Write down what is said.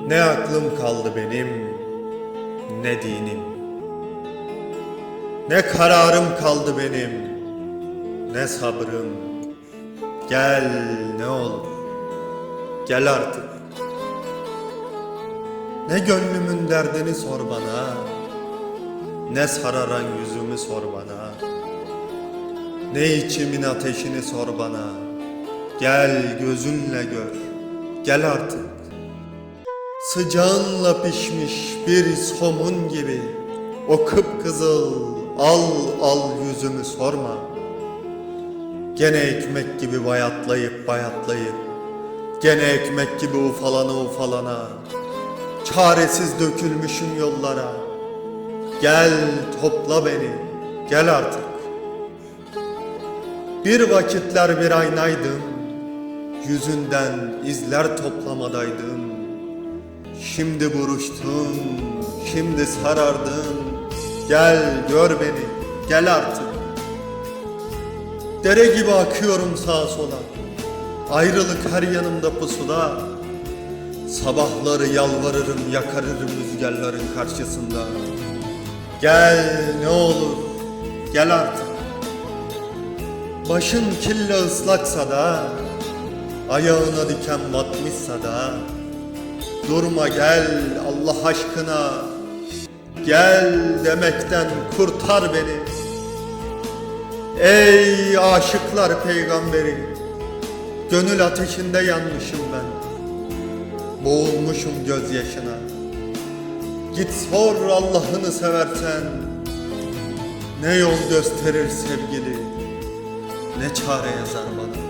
Ne aklım kaldı benim, ne dinim. Ne kararım kaldı benim, ne sabrım. Gel ne olur, gel artık. Ne gönlümün derdini sor bana, ne sararan yüzümü sor bana. Ne içimin ateşini sor bana. Gel gözünle gör, gel artık. Sıcağınla pişmiş bir somun gibi o kıpkızıl al al yüzümü sorma. Gene ekmek gibi bayatlayıp bayatlayıp gene ekmek gibi ufalana ufalana çaresiz dökülmüşüm yollara. Gel topla beni, gel artık. Bir vakitler bir aynaydım, yüzünden izler toplamadaydım. Şimdi buruştun, şimdi sarardın. Gel gör beni, gel artık. Dere gibi akıyorum sağa sola. Ayrılık her yanımda pusuda. Sabahları yalvarırım, yakarırım rüzgarların karşısında. Gel ne olur, gel artık. Başın kille ıslaksa da, ayağına diken batmışsa da, durma gel Allah aşkına, gel demekten kurtar beni. Ey aşıklar peygamberi, gönül ateşinde yanmışım ben, boğulmuşum gözyaşına. Git sor Allah'ını seversen, ne yol gösterir sevgili, ne çare yazar bana.